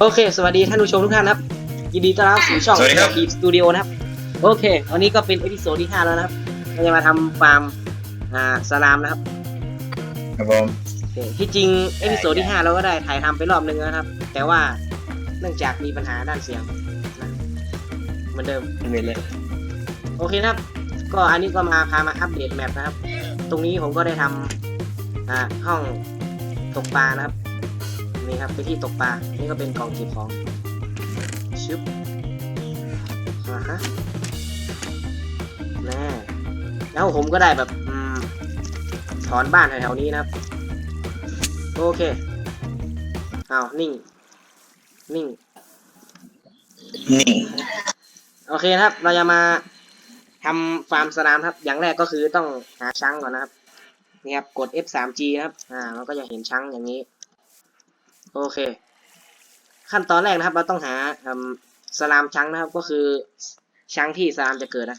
โอเค สวัสดีท่านผู้ชมทุกท่านครับ ยินดีต้อนรับสู่ช่องสวัสดีครับ ทีสตูดิโอนะครับ โอเค วันนี้ก็เป็นเอพิโซดที่ 5 แล้วนะครับเราจะมาทำฟาร์มอ่าสลามนะครับครับผมโอเคที่จริงเอพิโซดที่ 5 เราก็ได้ถ่ายทำไปรอบนึงแล้วนะครับ แต่ว่าเนื่องจากมีปัญหาด้านเสียงนะเหมือนเดิมไม่เป็นเลยโอเคนะครับ ก็อันนี้ก็มาพามาอัปเดตแมปนะครับ ตรงนี้ผมก็ได้ทำอ่าห้องตกปลานะครับ นี่ครับเป็นที่ตกปลา นี่ก็เป็นกล่องเก็บของชึบอ่าฮะแน่แล้วผมก็ได้แบบอืมถอนบ้านแถวๆนี้นะครับ โอเคอ้าวนิ่ง นิ่ง นิ่ง โอเคนะครับ เราจะมาทำฟาร์มสนามครับ อย่างแรกก็คือต้องหาช้างก่อนนะครับ นี่ครับ กด F3G นะครับ อ่าเราก็จะเห็นช้างอย่างนี้ โอเค ขั้นตอนแรกนะครับ เราต้องหาอืมสลามช้างนะครับ ก็คือช้างที่สลามจะเกิดนะ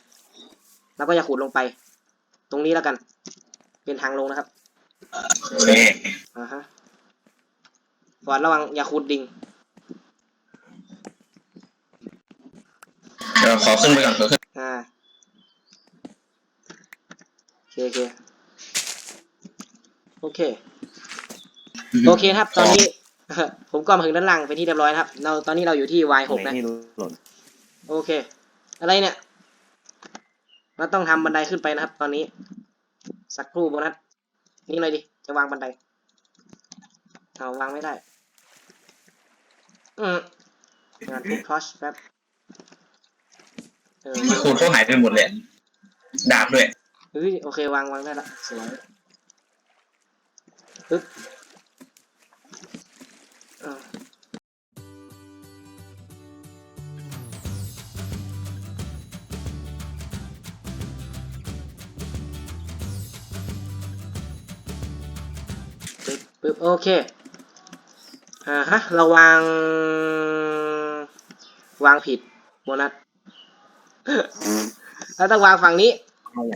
เราก็จะขุดลงไป ตรงนี้แล้วกัน เป็นทางลงนะครับโอเคอ่าฮะฟอร์ดระวังอย่าขุดดิ่งเดี๋ยวขอขึ้นไปก่อนขอขึ้นอ่าโอเคโอเคโอเค โอเคครับ ตอนนี้ ผมก็มาถึงด้านล่างเป็นที่เรียบร้อยนะครับ เราตอนนี้เราอยู่ที่ Y6 นะไม่รู้หล่นโอเค อะไรเนี่ย เราต้องทำบันไดขึ้นไปนะครับ ตอนนี้ สักครู่โบนัสนี่เลยดิ จะวางบันไดเอาวางไม่ได้ อืมงานทุบทอชแป๊บเออที่คูณเขาหายไปหมดเลยดาบด้วยเฮ้ยโอเควางวางได้ละสวยปึ๊บ โอเค อ่าฮะเราวางวางผิดโบนัสเราต้องวางฝั่งนี้อะไร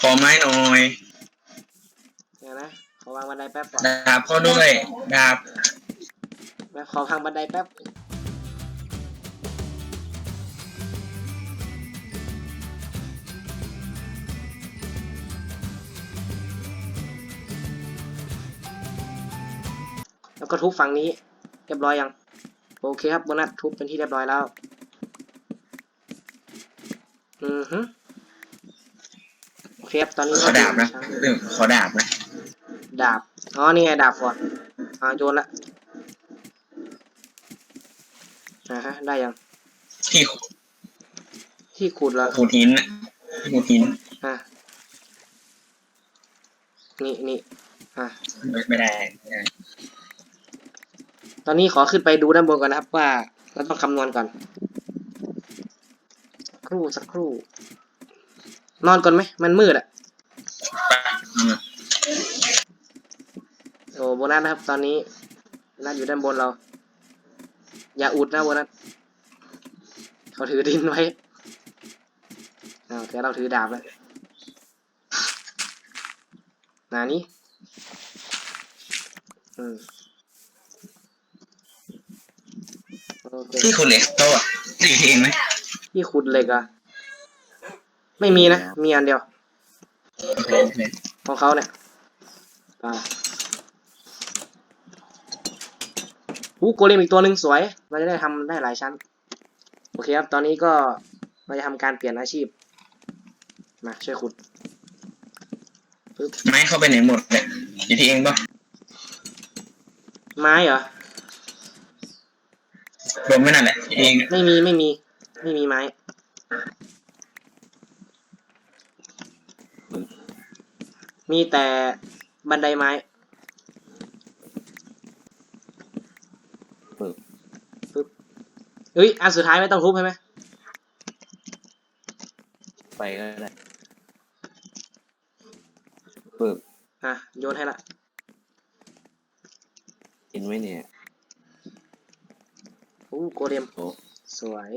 ขอไม้หน่อยเดี๋ยวนะ ขอวางบันไดแป๊บก่อนดาบพ่อด้วยดาบแป๊บขอพังบันไดแป๊บ ก็ทุบฝั่งนี้ เรียบร้อยยัง โอเคครับโบนัสทุบเป็นที่เรียบร้อยแล้ว อือฮึโอเคครับตอนนี้ขอดาบนะเรื่องขอดาบนะ ดาบ อ๋อ นี่ไงดาบก่อนอ่าโยนละอ่าฮะ ได้ยัง ที่ที่ขุดแล้วขูดหินน่ะขูดหิน อะ นี่นี่อะ ไม่ไม่ได้ไม่ได้ ตอนนี้ขอขึ้นไปดูด้านบนก่อนนะครับว่าเราต้องคำนวณก่อน ครู่สักครู่ นอนก่อนไหม มันมืดอะไปอืมโอ้โบนัสนะครับ ตอนนี้โบนัสอยู่ด้านบนเรา อย่าอุดนะโบนัสเขาถือดินไว้อ้าวแต่เราถือดาบแล้วนานี้อืม โอเคที่คุณเหล็กโตอะตีเองไหมที่ขุดเหล็กอะไม่มีนะ มีอันเดียว โอเคโอเคของเขาเนี่ยไปหูโกเลมอีกตัวหนึ่งสวย เราจะได้ทำได้หลายชั้น โอเคครับ ตอนนี้ก็เราจะทำการเปลี่ยนอาชีพ มาช่วยขุดปึ๊บไม้เข้าไปไหนหมดเนี่ยอยู่ที่เองป่ะไม้เหรอ รวมไม่นั่นแหละที่เองไม่มีไม่มี ไม่มีไม้มีแต่บันไดไม้ปึ๊บปึ๊บเฮ้ยอันสุดท้ายไม่ต้องทุบใช่ไหมไปก็ได้ปึ๊บอะโยนให้ละเห็นไหมเนี่ย อู้โกเลมโอ้สวย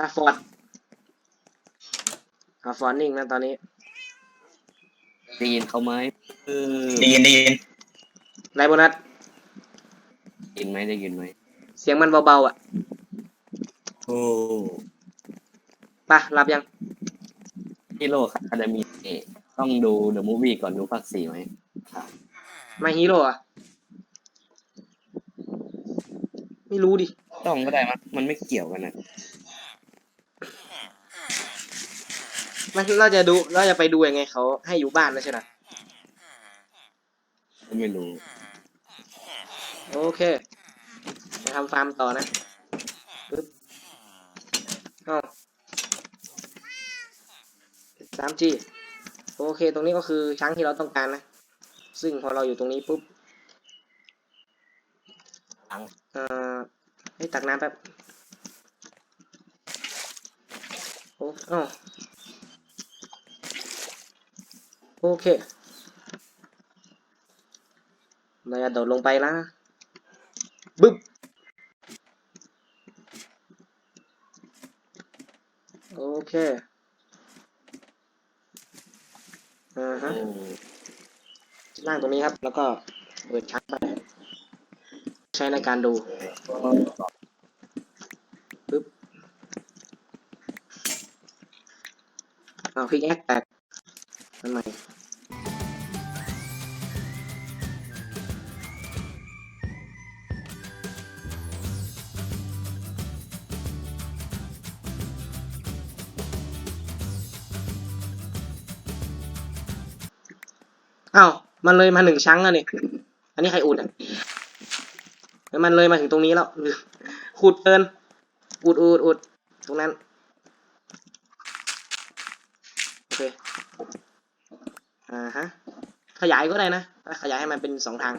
อะฟอร์ดอะฟอร์ดนิ่งนะตอนนี้ ได้ยินเขาไหมเออได้ยินได้ยินไรโบนัสยินไหมได้ยินไหมเสียงมันเบาๆอะโอ้ไปะรับยังฮีโร่คาเดมีต้องดูเดอะมูฟวี่ก่อนดูภาคสี่ไหมมาฮีโร่อะ ไม่รู้ดิ ต้องก็ได้มั้ยมันไม่เกี่ยวกันนะมันเราจะดูเราจะไปดูยังไงเขาให้อยู่บ้านนะใช่ไหมไม่รู้ โอเคมาทำฟาร์มต่อนะปึ๊บเอ้าสามจีโอเค ตรงนี้ก็คือช้างที่เราต้องการนะ ซึ่งพอเราอยู่ตรงนี้ปุ๊บ ช้าง เอ่อให้ตักน้ำแป๊บโอ้เอ้าโอเคเราจะโดดลงไปแล้วนะบึ๊บโอเคอ่าฮะโอ้ล่างตรงนี้ครับ แล้วก็เปิดชักไป ใช้ในการดูปึ๊บเอาพิกแอคแตกทำไมอ้าวมันเลยมาหนึ่งชั้งแล้วนี่ อันนี้ใครอุดอะ มันเลยมาถึงตรงนี้แล้วขุดเกิน อุดอุดอุดตรงนั้น โอเค อ่าฮะ ขยายก็ได้นะ ขยายให้มันเป็นสองทาง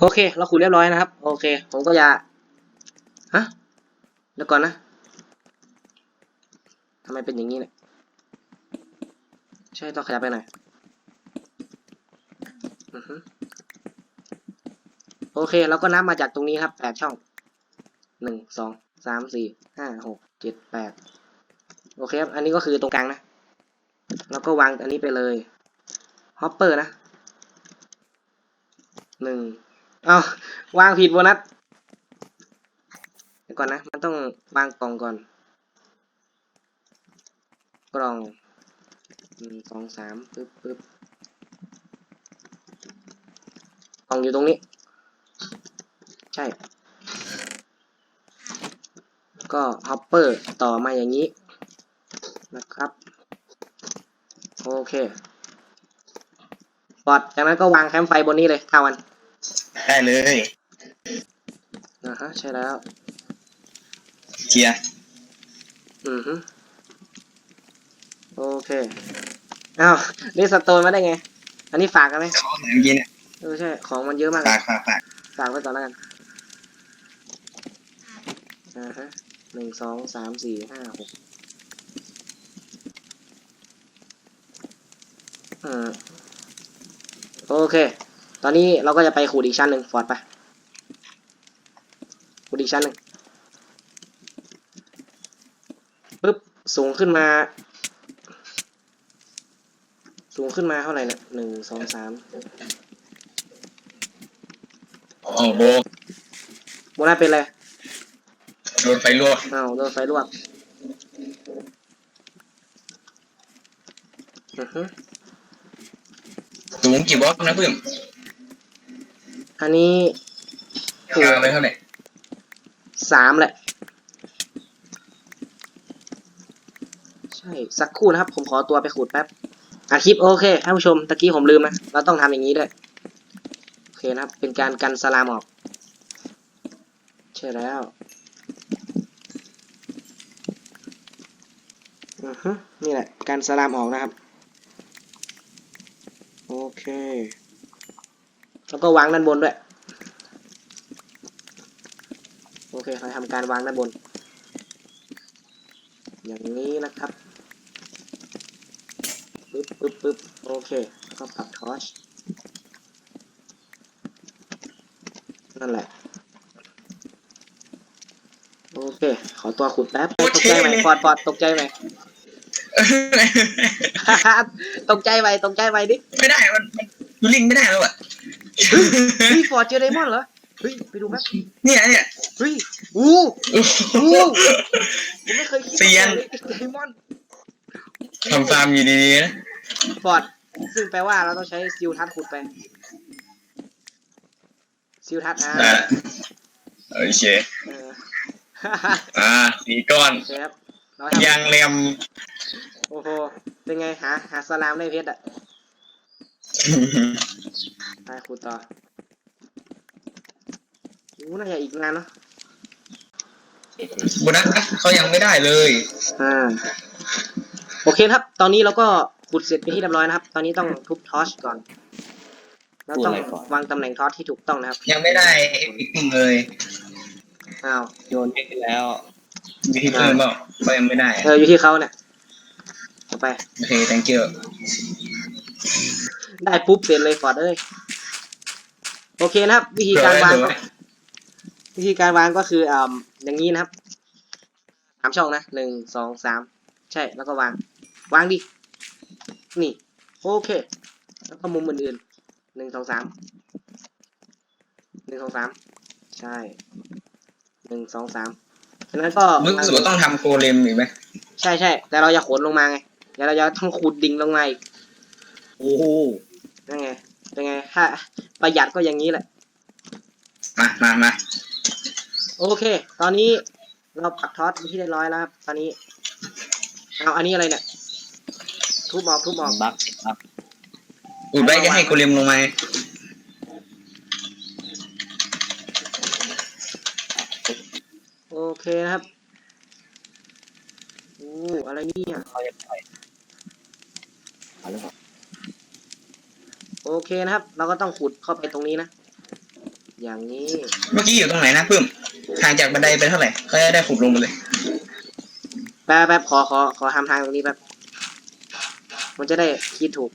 โอเค เราขุดเรียบร้อยนะครับ โอเค ผมก็จะ ฮะเดี๋ยวก่อนนะทำไมเป็นอย่างนี้เนี่ย ใช่ ต้องขยับไปหน่อยอือฮึ โอเคเราก็นับมาจากตรงนี้ครับแปดช่องหนึ่งสองสามสี่ห้าหกเจ็ดแปดโอเคครับอันนี้ก็คือตรงกลางนะ แล้วก็วางอันนี้ไปเลยฮอปเปอร์นะหนึ่งเอาวางผิดโบนัสเดี๋ยวก่อนนะ มันต้องวางกล่องก่อน กล่องหนึ่งสองสามปึ๊บปึ๊บกล่องอยู่ตรงนี้ ช่ ก็ฮอปเปอร์ต่อมาอย่างนี้นะครับ โอเคปอดจากนั้นก็วางแคมป์ไฟบนนี้เลยเก้าวัน ได้เลยนะฮะใช่แล้วเจียร์อือฮึโอเคอ้าวนี่สโตนมาได้ไง อันนี้ฝากกันไหมขอเมื่อกี้เนี่ยเออใช่ ของมันเยอะมากเลฝายกฝากฝากฝากไว้ก่อนแล้วกัน อ่าฮะหนึ่งสองสามสี่ห้าหกอืมโอเค ตอนนี้เราก็จะไปขูดอีกชั้นหนึ่งฟอร์ดไปขูดอีกชั้นหนึ่งปึ๊บสูงขึ้นมา สูงขึ้นมาเท่าไหร่เนี่ยหนึ่งสองสามโอ้โหโบนัสเป็นอะไร โดนไฟลวกอ้าวโดนไฟลวกอือฮึสูงกี่บล็อกนะเพื่อนอันนี้กลางไปเท่าไหร่สามแหละ ใช่ สักครู่นะครับ ผมขอตัวไปขูดแป๊บอาคลิปโอเคท่านผู้ชมตะกี้ผมลืมนะ เราต้องทำอย่างนี้ด้วย โอเคนะครับ เป็นการกันสลามออก ใช่แล้ว อือฮึ นี่แหละ การสลามออกนะครับ โอเค แล้วก็วางด้านบนด้วย โอเคเราทำการวางด้านบน อย่างนี้นะครับปึ๊บปึ๊บปึ๊บโอเค แล้วก็ปรับทอชนั่นแหละ โอเค ขอตัวขุดแป๊บ ตกใจไหมปอดปอดตกใจไหม ตกใจไปตกใจไปดิ ไม่ได้มันมันลิงก์ไม่ได้แล้วอะเฮ้ยฟอร์ดเจอไดมอนด์เหรอ เฮ้ย ไปดูแป๊บเนี่ยเนี่ยเฮ้ยอู้อู้ผมไม่เคยคิดเซียนไดมอนด์ทำฟาร์มอยู่ดีๆนะฟอร์ดซึ่งแปลว่าเราต้องใช้ซิลทัศน์ขุดไปซิลทัศน์อ่าอะโอเคเอออ่าสีก้อนโอเคครับ เราทำยางเลียมโอ้โห เป็นไงหาหาสลามได้เพชรอะไปขุดต่ออู้น่าจะอีกนานเนาะโบนัสเขายังไม่ได้เลย อ่า โอเคครับ ตอนนี้เราก็ขุดเสร็จเป็นที่เรียบร้อยนะครับ ตอนนี้ต้องทุบทอชก่อนเราต้องวางตำแหน่งทอชที่ถูกต้องนะครับยังไม่ได้เอพิกเลยอ้าว โยนให้แล้ว วิธีเพิ่มเปล่าก็ยังไม่ได้เอออยู่ที่เขาเนี่ยต่อไป โอเค thank you ได้ปุ๊บเสร็จเลยฟอร์ดเอ้ยโอเคนะครับ วิธีการวางเผื่อไว้วิธีการวางก็คืออ่าอย่างนี้นะครับสามช่องนะหนึ่งสองสามใช่แล้วก็วาง วางดิ นี่ โอเค แล้วก็มุมอื่นๆหนึ่งสองสามหนึ่งสองสามใช่หนึ่งสองสาม ฉะนั้นก็รู้สึกว่าต้องทำโคเลมอีกไหมใช่ใช่แต่เราจะขนลงมาไงเดี๋ยวเราจะต้องขุดดิ่งลงมาอีกโอ้โหนั่นไงเป็นไงถ้าประหยัดก็อย่างนี้แหละ มามามาโอเค ตอนนี้เราปักท็อตเป็นที่เรียบร้อยแล้วครับ ตอนนี้เอาอันนี้อะไรเนี่ย ทุบออกทุบออกบักบักอุดไว้จะให้โคเลมลงมา โอเคนะครับโอ้อะไรเนี่ยเขาจะปล่อยเอาเลยครับโอเคนะครับ เราก็ต้องขุดเข้าไปตรงนี้นะ อย่างนี้ เมื่อกี้อยู่ตรงไหนนะปื้มห่างจากบันไดไปเท่าไหร่เขาจะได้ขุดลงมาเลยแป๊บแป๊บขอขอขอทำทางตรงนี้แป๊บมันจะได้คิดถูก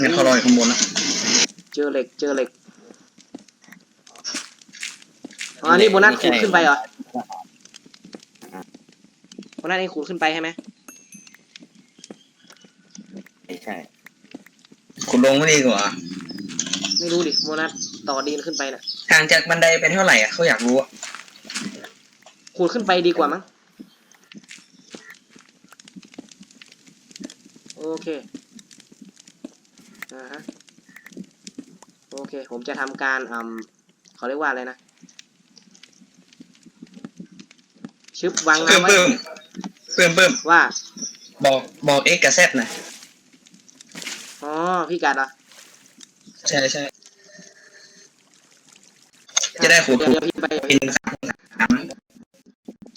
งั้นเขารออยู่ข้างบนนะเจอเหล็กเจอเหล็ก อ๋ออันนี้โบนัสขุดขึ้นไปเหรอโบนัสนี่ขุดขึ้นไปใช่ไหมไม่ใช่ขุดลงไม่ดีกว่าไม่รู้ดิโบนัสต่อดินขึ้นไปน่ะห่างจากบันไดไปเท่าไหร่อะเขาอยากรู้อะขุดขึ้นไปดีกว่ามั้งโอเคอ่าฮะโอเค ผมจะทำการอืมเขาเรียกว่าอะไรนะ ชึบวางเพิ่มน้ำไว้เพิ่มเพิ่มเพิ่มว่า บอกบอกเอ็กกับแซดหน่อยอ๋อ พี่กัดเหรอใช่ใช่จะได้ขุดเดี๋ยวเดี๋ยวพี่ไปเป็นสามสาม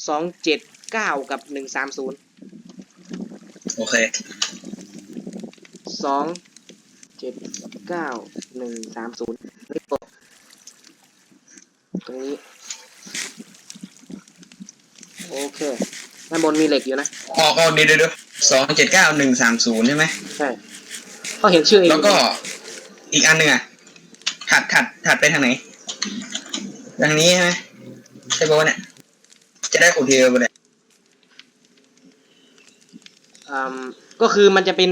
สองเจ็ดเก้ากับหนึ่งสามศูนย์โอเคสองเจ็ดเก้าหนึ่งสามศูนย์นี่กดตรงนี้ โอ เคด้านบนมีเหล็กอยู่นะออกออกเดี๋ยวเดี๋ยวเดี๋ยวสองเจ็ดเก้าหนึ่งสามศูนย์ใช่ไหมใช่เขาเห็นชื่อเองแล้วก็อีกอันหนึ่งอะถัดถัดถัดไปทางไหนทางนี้ใช่ไหมใช่ปะวะเนี่ยจะได้ขุดเทียวไปเลยอืมก็คือมันจะเป็น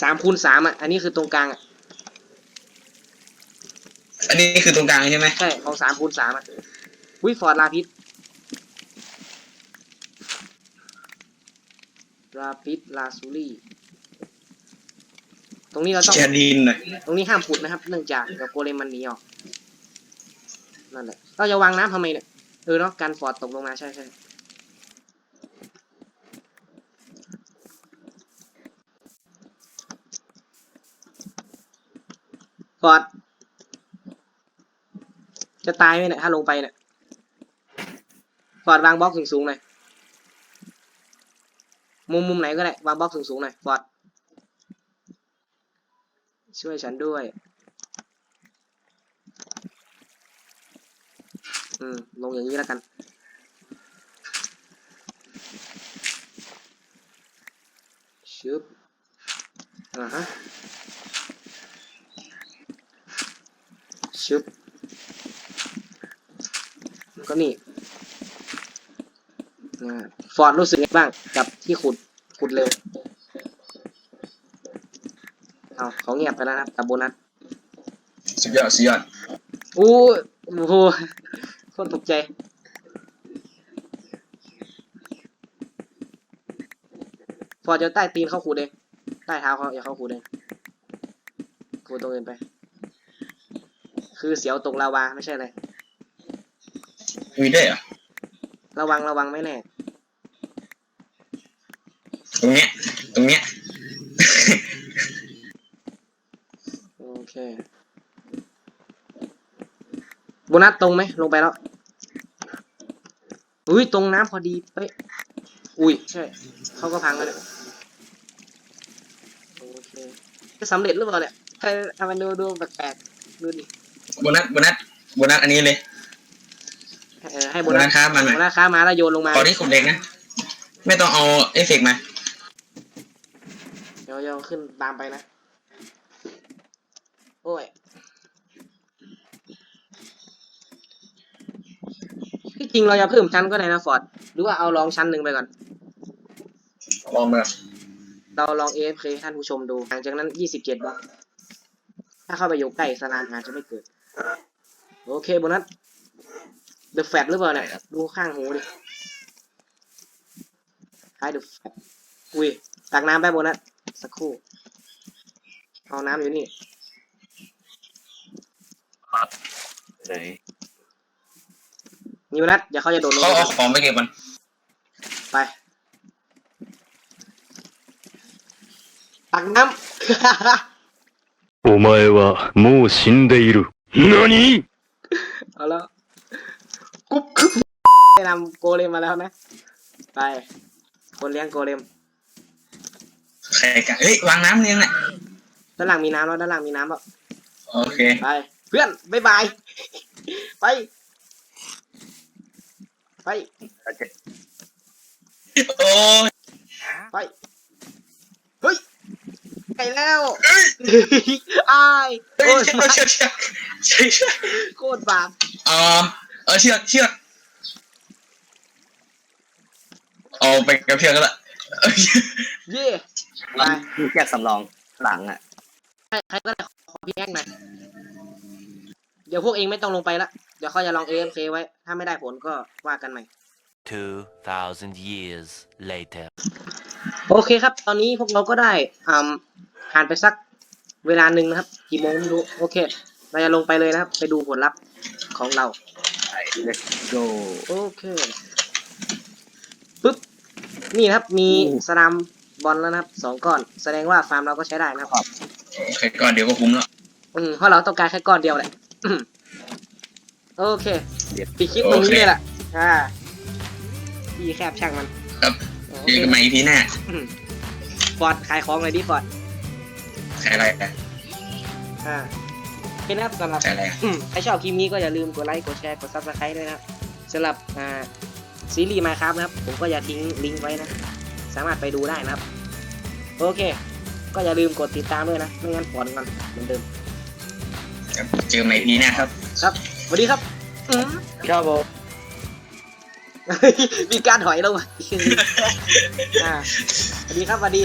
สามคูณสามอะ อันนี้คือตรงกลางอะอันนี้คือตรงกลางใช่ไหมใช่ของสามคูณสามอะวิฟอร์ดลาพิษ ลาพิษลาซูรี่ตรงนี้เราต้อง แชร์ดินหน่อยตรงนี้ห้ามขุดนะครับ เนื่องจากเดี๋ยวโกเลมมันหนีออก นั่นแหละ เราจะวางน้ำทำไมเนี่ย เออเนาะการฟอร์ดตกลงมาใช่ใช่ฟอร์ดจะตายไหมเนี่ยถ้าลงไปเนี่ยฟอร์ดวางบล็อกสูงๆหน่อย มุมมุมไหนก็ได้วางบล็อกสูงๆหน่อยฟอร์ดช่วยฉันด้วย อืม ลงอย่างนี้แล้วกัน ชึบ อ่าฮะ ชึบแล้วก็นี่อ่า ฟอร์ดรู้สึกไงบ้าง กับที่ขุดขุดเร็ว เอาเขาเงียบไปแล้วนะครับกับโบนัสสุดยอดสุดยอดอู้โอ้โหโคตรตกใจพอจะใต้ตีนเข้าขูดเองใต้เท้าเขาอย่าเข้าขูดเองขูดตรงอื่นไป คือเสียวตกลาวาไม่ใช่เลยมีด้วยเหรอระวังระวังไม่แน่ ตรงเนี้ย ตรงเนี้ย โอเคโบนัสตรงไหมลงไปแล้วอุ้ยตรงน้ำพอดีเป๊ะอุ้ยใช่เขาก็พังแล้วเนี่ยโอเคจะสำเร็จหรือเปล่าเนี่ยทำไมทำไมดูดูแปลกๆดูดิโบนัสโบนัสโบนัสอันนี้เลยเออให้โบโบนันัสสค้ามันโบนัสค้ามาแล้วโยนลงมา ขอที่ขุดเหล็กนะ ไม่ต้องเอาเอฟเฟกต์มาเดี๋ยวเดี๋ยวขึ้นตามไปนะ โอ้ยที่จริงเราจะเพิ่มชั้นก็ได้นะฟอร์ดหรือว่าเอาลองชั้นหนึ่งไปก่อน ลองมาเราลอง AFK ให้ท่านผู้ชมดู หลังจากนั้น 27บล็อกถ้าเข้าไปอยู่ใกล้สลามอาจจะไม่เกิด โอเคโบนัส The Fat หรือเปล่าเนี่ย ดูข้างหูดิคล้าย The Fat อุ้ยตักน้ำไปโบนัส สักครู่ เอาน้ำอยู่นี่ ไหน นี่โบนัสเดี๋ยวเขาจะโดดลง เขา ไป เอาของไปเก็บมัน ไป ตักน้ำ お前はもう死んでいる。何 เอาแล้วกุ๊บกุ๊บได้นำโกเลมมาแล้วนะ ไป คนเลี้ยงโกเลม ใ ครกันเฮ้ยวางน้ำเลี้ยงน่ะด้านหลังมีน้ำแล้วด้านหลังมีน้ำแล้วโอเค ไป เพื่อนบ๊ายบาย ไป ไป โอ้ยไป เฮ้ยไก่แล้วเอ้ยอายเฮ้ยโอ้ยเชือกเชือกเชือกเชือกเชือกโคตรบาปเออเออเชือกเชือกเอาไปกับเชือกก็ละเอ้ยเย่ ไปมีแยกสำรองหลังอะใครใครก็ได้ขอพี่แอ๊กหน่อยเดี๋ยวพวกเองไม่ต้องลงไปละ เดี๋ยวเขาจะลอง AFK ไว้ ถ้าไม่ได้ผลก็ว่ากันใหม่ 2,000 years later. โอเคครับ ตอนนี้พวกเราก็ได้อ่าผ่านไปสักเวลาหนึ่งนะครับ กี่โมงไม่รู้ โอเค เราจะลงไปเลยนะครับ ไปดูผลลัพธ์ของเรา let's go โอเค ปึ๊บ นี่นะครับ มีอืมสลาม บอลแล้วนะครับสองก้อน แสดงว่าฟาร์มเราก็ใช้ได้นะครับโอเคก่อนเดี๋ยวก็คุ้มแล้ว อืมเพราะเราต้องการแค่ก้อนเดียวแหละอืมโอเคเดี๋ยว ปิดคลิปตรงนี้เลยล่ะ อ่าพี่แคบช่างมันครับโอเจเคอกันใหม่พีหน้าอืมฟอร์ดขายของเลยดิฟอร์ดใครอะไรอะอ่าโอเคนะครับสำหรับใครอะไรอะอืมใครชอบคลิปนี้ก็อย่าลืมกดไลค์กดแชร์กดซับสไครต์ด้วยนะครับสำหรับอ่าซีรีส์มาครับนะครับ ผมก็จะทิ้งลิงก์ไว้นะ สามารถไปดูได้นะครับ โอเค ก็อย่าลืมกดติดตามด้วยนะ ไม่งั้นปอนกันเหมือนเดิมครับเจอกันใหม่พีหน้าครับ ครับสวัสดีครับอืมครับผมมีการถอยลงมาอ่าสวัสดีครับสวัสดี